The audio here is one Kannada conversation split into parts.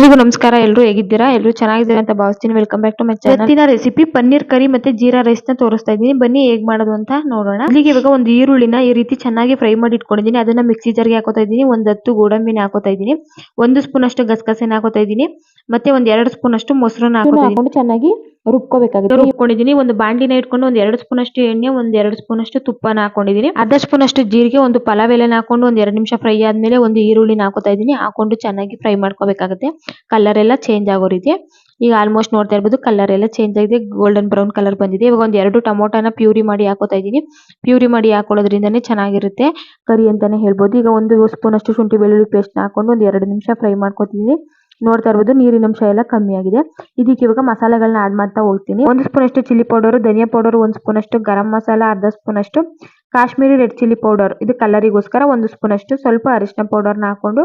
ಎಲ್ಲರಿಗೂ ನಮಸ್ಕಾರ. ಎಲ್ಲರೂ ಹೇಗಿದ್ದೀರಾ? ಎಲ್ಲರೂ ಚೆನ್ನಾಗಿದ್ದೀರಾ ಅಂತ ಭಾವಿಸ್ತೀನಿ. Welcome back to my channel ಇವತ್ತಿನ ರೆಸಿಪಿ ಪನ್ನೀರ್ ಕರಿ ಮತ್ತೆ ಜೀರಾ ರೈಸ್ನ ತೋರಿಸ್ತಾ ಇದ್ದೀನಿ. ಬನ್ನಿ ಹೇಗ್ ಮಾಡೋದು ಅಂತ ನೋಡೋಣ. ಇಲ್ಲಿಗೆ ಇವಾಗ ಒಂದು ಈರುಳ್ಳಿನ ಈ ರೀತಿ ಚೆನ್ನಾಗಿ ಫ್ರೈ ಮಾಡಿ ಇಟ್ಕೊಂಡಿದ್ದೀನಿ. ಅದನ್ನ ಮಿಕ್ಸಿ ಜಾರ್ಗೆ ಹಾಕೋತಾ ಇದ್ದೀನಿ. ಒಂದ್ ಹತ್ತು ಗೋಡಂಬಿನ ಹಾಕೋತಾ ಇದ್ದೀನಿ. ಒಂದು ಸ್ಪೂನ್ ಅಷ್ಟು ಗಸಗಸೆನ ಹಾಕೋತಾ ಇದ್ದೀನಿ. ಮತ್ತೆ ಒಂದ್ ಎರಡು ಸ್ಪೂನ್ ಅಷ್ಟು ಮೊಸರನ್ನ ಹಾಕೊಂಡು ಚೆನ್ನಾಗಿ ರುಬ್ಕೋಬೇಕಾಗುತ್ತೆ. ರುಬ್ಕೊಂಡಿದ್ದೀನಿ. ಒಂದು ಬಾಂಡಿನ ಇಟ್ಕೊಂಡು ಒಂದ್ ಎರಡು ಸ್ಪೂನ್ ಅಷ್ಟು ಎಣ್ಣೆ, ಒಂದ್ ಎರಡು ಸ್ಪೂನ್ ಅಷ್ಟು ತುಪ್ಪನ ಹಾಕೊಂಡಿದೀನಿ ಅರ್ಧ ಸ್ಪೂನ್ ಅಷ್ಟು ಜೀರಿಗೆ, ಒಂದು ಪಲಾವ್ ಎಲೆನ ಹಾಕೊಂಡು ಒಂದ್ ಎರಡು ನಿಮಿಷ ಫ್ರೈ ಆದ್ಮೇಲೆ ಒಂದು ಈರುಳ್ಳಿನ ಹಾಕೋತಾ ಇದ್ದೀನಿ. ಹಾಕೊಂಡು ಚೆನ್ನಾಗಿ ಫ್ರೈ ಮಾಡ್ಕೋಬೇಕಾಗುತ್ತೆ. ಕಲರ್ ಎಲ್ಲ ಚೇಂಜ್ ಆಗೋ ರೀತಿ. ಈಗ ಆಲ್ಮೋಸ್ಟ್ ನೋಡ್ತಾ ಇರ್ಬೋದು ಕಲರ್ ಎಲ್ಲ ಚೇಂಜ್ ಆಗಿದೆ. ಗೋಲ್ಡನ್ ಬ್ರೌನ್ ಕಲರ್ ಬಂದಿದೆ. ಇವಾಗ ಒಂದ್ ಎರಡು ಟೊಮೊಟೊನ ಪ್ಯೂರಿ ಮಾಡಿ ಹಾಕೋತಾ ಇದೀನಿ ಪ್ಯೂರಿ ಮಾಡಿ ಹಾಕೊಳ್ಳೋದ್ರಿಂದನೇ ಚೆನ್ನಾಗಿರುತ್ತೆ. ಕರಿ ಅಂತಾನೆ ಹೇಳ್ಬೋದು. ಈಗ ಒಂದು ಸ್ಪೂನ್ ಅಷ್ಟು ಶುಂಠಿ ಬೆಳ್ಳುಳ್ಳಿ ಪೇಸ್ಟ್ ಹಾಕೊಂಡು ಒಂದ್ ಎರಡು ನಿಮಿಷ ಫ್ರೈ ಮಾಡ್ಕೊತೀನಿ ನೋಡ್ತಾ ಇರ್ಬೋದು, ನೀರಿನ ಅಂಶ ಎಲ್ಲ ಕಮ್ಮಿ ಆಗಿದೆ. ಇದಕ್ಕೆ ಇವಾಗ ಮಸಾಲೆಗಳನ್ನ ಆಡ್ ಮಾಡ್ತಾ ಹೋಗ್ತೀನಿ. ಒಂದು ಸ್ಪೂನ್ ಅಷ್ಟು ಚಿಲ್ಲಿ ಪೌಡರ್ ಧನಿಯಾ ಪೌಡರ್ ಒಂದು ಸ್ಪೂನ್ ಅಷ್ಟು ಗರಂ ಮಸಾಲ, ಅರ್ಧ ಸ್ಪೂನ್ ಅಷ್ಟು ಕಾಶ್ಮೀರಿ ರೆಡ್ ಚಿಲ್ಲಿ ಪೌಡರ್ ಇದು ಕಲರಿಗೋಸ್ಕರ ಒಂದು ಸ್ಪೂನ್ ಅಷ್ಟು ಸ್ವಲ್ಪ ಅರಿಶಿನ ಪೌಡರ್ನ ಹಾಕೊಂಡು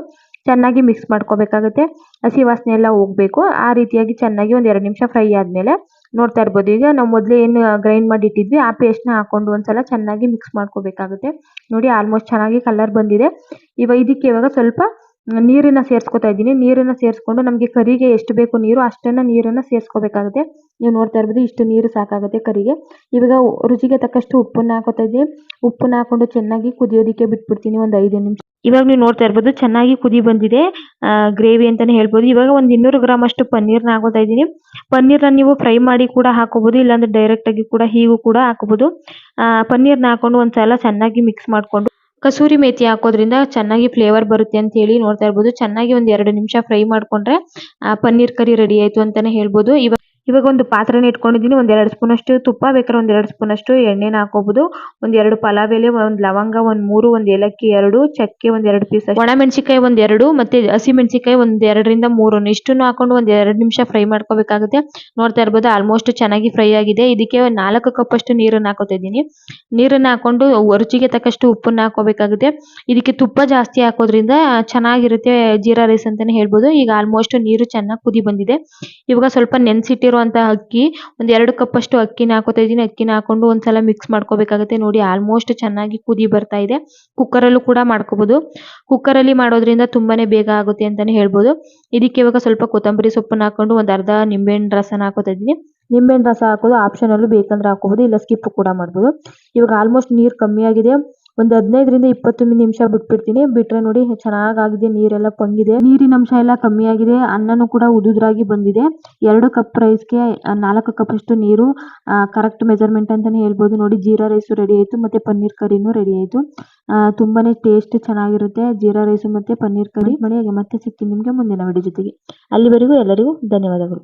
ಚೆನ್ನಾಗಿ ಮಿಕ್ಸ್ ಮಾಡ್ಕೋಬೇಕಾಗುತ್ತೆ. ಹಸಿ ವಾಸನೆ ಎಲ್ಲ ಹೋಗ್ಬೇಕು. ಆ ರೀತಿಯಾಗಿ ಚೆನ್ನಾಗಿ ಒಂದು ಎರಡು ನಿಮಿಷ ಫ್ರೈ ಆದ್ಮೇಲೆ ನೋಡ್ತಾ ಇರ್ಬೋದು. ಈಗ ನಾವು ಮೊದಲೇ ಏನು ಗ್ರೈಂಡ್ ಮಾಡಿ ಇಟ್ಟಿದ್ವಿ, ಆ ಪೇಸ್ಟ್ನ ಹಾಕೊಂಡು ಒಂದ್ಸಲ ಚೆನ್ನಾಗಿ ಮಿಕ್ಸ್ ಮಾಡ್ಕೋಬೇಕಾಗುತ್ತೆ. ನೋಡಿ ಆಲ್ಮೋಸ್ಟ್ ಚೆನ್ನಾಗಿ ಕಲರ್ ಬಂದಿದೆ. ಇವಾಗ ಇದಕ್ಕೆ ಇವಾಗ ಸ್ವಲ್ಪ ನೀರನ್ನ ಸೇರಿಸ್ಕೊತಾ ಇದ್ದೀನಿ. ನೀರನ್ನ ಸೇರಿಸ್ಕೊಂಡು ನಮಗೆ ಕರಿಗೆ ಎಷ್ಟು ಬೇಕು ನೀರು ಅಷ್ಟನ್ನ ನೀರನ್ನು ಸೇರಿಸ್ಕೋಬೇಕಾಗುತ್ತೆ. ನೀವು ನೋಡ್ತಾ ಇರ್ಬೋದು ಇಷ್ಟು ನೀರು ಸಾಕಾಗುತ್ತೆ ಕರಿಗೆ. ಇವಾಗ ರುಚಿಗೆ ತಕ್ಕಷ್ಟು ಉಪ್ಪನ್ನ ಹಾಕೋತಾ ಇದ್ದೀನಿ ಉಪ್ಪನ್ನ ಹಾಕೊಂಡು ಚೆನ್ನಾಗಿ ಕುದಿಯೋದಕ್ಕೆ ಬಿಟ್ಬಿಡ್ತೀನಿ ಒಂದು ಐದು ನಿಮಿಷ. ಇವಾಗ ನೀವು ನೋಡ್ತಾ ಇರ್ಬೋದು ಚೆನ್ನಾಗಿ ಕುದಿ ಬಂದಿದೆ. ಗ್ರೇವಿ ಅಂತಾನೆ ಹೇಳ್ಬೋದು. ಇವಾಗ ಒಂದು ಇನ್ನೂರು ಗ್ರಾಮ್ ಅಷ್ಟು ಪನ್ನೀರ್ನ ಹಾಕೋತಾ ಇದ್ದೀನಿ. ಪನ್ನೀರ್ನ ನೀವು ಫ್ರೈ ಮಾಡಿ ಕೂಡ ಹಾಕೋಬೋದು, ಇಲ್ಲಾಂದ್ರೆ ಡೈರೆಕ್ಟ್ ಆಗಿ ಕೂಡ ಹೀಗೂ ಕೂಡ ಹಾಕೋಬೋದು. ಪನ್ನೀರ್ನ ಹಾಕೊಂಡು ಒಂದ್ಸಲ ಚೆನ್ನಾಗಿ ಮಿಕ್ಸ್ ಮಾಡ್ಕೊಂಡು ಕಸೂರಿ ಮೇಥಿ ಹಾಕೋದ್ರಿಂದ ಚೆನ್ನಾಗಿ ಫ್ಲೇವರ್ ಬರುತ್ತೆ ಅಂತ ಹೇಳಿ ನೋಡ್ತಾ ಇರ್ಬೋದು. ಚೆನ್ನಾಗಿ ಒಂದ್ ಎರಡು ನಿಮಿಷ ಫ್ರೈ ಮಾಡ್ಕೊಂಡ್ರೆ ಪನ್ನೀರ್ ಕರಿ ರೆಡಿ ಆಯ್ತು ಅಂತಾನೆ ಹೇಳ್ಬೋದು. ಇವಾಗ ಇವಾಗ ಒಂದು ಪಾತ್ರೆನ ಇಟ್ಕೊಂಡಿದ್ದೀನಿ, ಒಂದ್ ಎರಡು ಸ್ಪೂನ್ ಅಷ್ಟು ತುಪ್ಪ ಬೇಕಾದ್ರೆ ಒಂದ್ ಎರಡು ಸ್ಪೂನ್ ಅಷ್ಟು ಎಣ್ಣೆನ ಹಾಕೋಬಹುದು ಒಂದ್ ಎರಡು ಪಲಾವ್ ಎಲೆ, ಒಂದ್ ಲವಂಗ, ಒಂದ್ ಮೂರು, ಒಂದ್ ಏಲಕ್ಕಿ ಎರಡು, ಚಕ್ಕೆ ಒಂದ್ ಎರಡು ಪೀಸ್ ಒಣ ಮೆಣಸಿನಕಾಯಿ ಒಂದ್ ಎರಡು ಮತ್ತೆ ಹಸಿ ಮೆಣಸಿನಕಾಯಿ ಒಂದ್ ಎರಡರಿಂದ ಮೂರು. ಇಷ್ಟನ್ನು ಹಾಕೊಂಡು ಒಂದ್ ಎರಡು ನಿಮಿಷ ಫ್ರೈ ಮಾಡ್ಕೋಬೇಕಾಗುತ್ತೆ. ನೋಡ್ತಾ ಇರ್ಬೋದು ಆಲ್ಮೋಸ್ಟ್ ಚೆನ್ನಾಗಿ ಫ್ರೈ ಆಗಿದೆ. ಇದಕ್ಕೆ ನಾಲ್ಕು ಕಪ್ ಅಷ್ಟು ನೀರನ್ನ ಹಾಕೋತಾ ಇದ್ದೀನಿ. ನೀರನ್ನ ಹಾಕೊಂಡು ರುಚಿಗೆ ತಕ್ಕಷ್ಟು ಉಪ್ಪನ್ನ ಹಾಕೋಬೇಕಾಗುತ್ತೆ ಇದಕ್ಕೆ ತುಪ್ಪ ಜಾಸ್ತಿ ಹಾಕೋದ್ರಿಂದ ಚೆನ್ನಾಗಿರುತ್ತೆ ಜೀರಾ ರೈಸ್ ಅಂತಾನೆ ಹೇಳ್ಬೋದು. ಈಗ ಆಲ್ಮೋಸ್ಟ್ ನೀರು ಚೆನ್ನಾಗಿ ಕುದಿ ಬಂದಿದೆ. ಇವಾಗ ಸ್ವಲ್ಪ ನೆನ್ಸಿಟ್ಟಿರೋ ಅಂತ ಅಕ್ಕಿ, ಒಂದ್ ಎರಡು ಕಪ್ ಅಷ್ಟು ಅಕ್ಕಿನ ಹಾಕೋತಾ ಇದೀನಿ ಅಕ್ಕಿನ ಹಾಕೊಂಡು ಒಂದ್ಸಲ ಮಿಕ್ಸ್ ಮಾಡ್ಕೋಬೇಕಾಗುತ್ತೆ. ನೋಡಿ ಆಲ್ಮೋಸ್ಟ್ ಚೆನ್ನಾಗಿ ಕುದಿ ಬರ್ತಾ ಇದೆ. ಕುಕ್ಕರ್ ಅಲ್ಲೂ ಕೂಡ ಮಾಡ್ಕೋಬಹುದು ಕುಕ್ಕರ್ ಅಲ್ಲಿ ಮಾಡೋದ್ರಿಂದ ತುಂಬಾನೇ ಬೇಗ ಆಗುತ್ತೆ ಅಂತಾನೆ ಹೇಳ್ಬೋದು. ಇದಕ್ಕೆ ಇವಾಗ ಸ್ವಲ್ಪ ಕೊತ್ತಂಬರಿ ಸೊಪ್ಪನ್ನ ಹಾಕೊಂಡು ಒಂದ್ ಅರ್ಧ ನಿಂಬೆಹಣ್ಣು ರಸನ ಹಾಕೋತಾ ಇದೀನಿ ನಿಂಬೆಹಣ್ಣು ರಸ ಹಾಕೋದು ಆಪ್ಷನಲ್ ಬೇಕಂದ್ರೆ ಹಾಕೋಬಹುದು ಇಲ್ಲ ಸ್ಕಿಪ್ ಕೂಡ ಮಾಡಬಹುದು ಇವಾಗ ಆಲ್ಮೋಸ್ಟ್ ನೀರ್ ಕಮ್ಮಿ ಆಗಿದೆ. ಒಂದು ಹದಿನೈದರಿಂದ ಇಪ್ಪತ್ತು ನಿಮಿಷ ಬಿಟ್ಬಿಡ್ತೀನಿ. ಬಿಟ್ರೆ ನೋಡಿ ಚೆನ್ನಾಗಾಗಿದೆ ನೀರೆಲ್ಲ ಪಂಗಿದೆ. ನೀರಿನ ಅಂಶ ಎಲ್ಲ ಕಮ್ಮಿ ಆಗಿದೆ ಅನ್ನನೂ ಕೂಡ ಉದುದ್ರಾಗಿ ಬಂದಿದೆ. ಎರಡು ಕಪ್ ರೈಸ್ಗೆ ನಾಲ್ಕು ಕಪ್ ಅಷ್ಟು ನೀರು ಕರೆಕ್ಟ್ ಮೆಜರ್ಮೆಂಟ್ ಅಂತಾನೆ ಹೇಳ್ಬೋದು. ನೋಡಿ ಜೀರಾ ರೈಸ್ ರೆಡಿ ಆಯ್ತು ಮತ್ತೆ ಪನ್ನೀರ್ ಕರಿನೂ ರೆಡಿ ಆಯ್ತು. ತುಂಬಾನೇ ಟೇಸ್ಟ್ ಚೆನ್ನಾಗಿರುತ್ತೆ ಜೀರಾ ರೈಸ್ ಮತ್ತೆ ಪನ್ನೀರ್ ಕರಿ. ಮನೆಯಾಗೆ ಮತ್ತೆ ಸಿಗ್ತೀನಿ ನಿಮಗೆ ಮುಂದಿನ ವಿಡಿಯೋ ಜೊತೆಗೆ. ಅಲ್ಲಿವರೆಗೂ ಎಲ್ಲರಿಗೂ ಧನ್ಯವಾದಗಳು.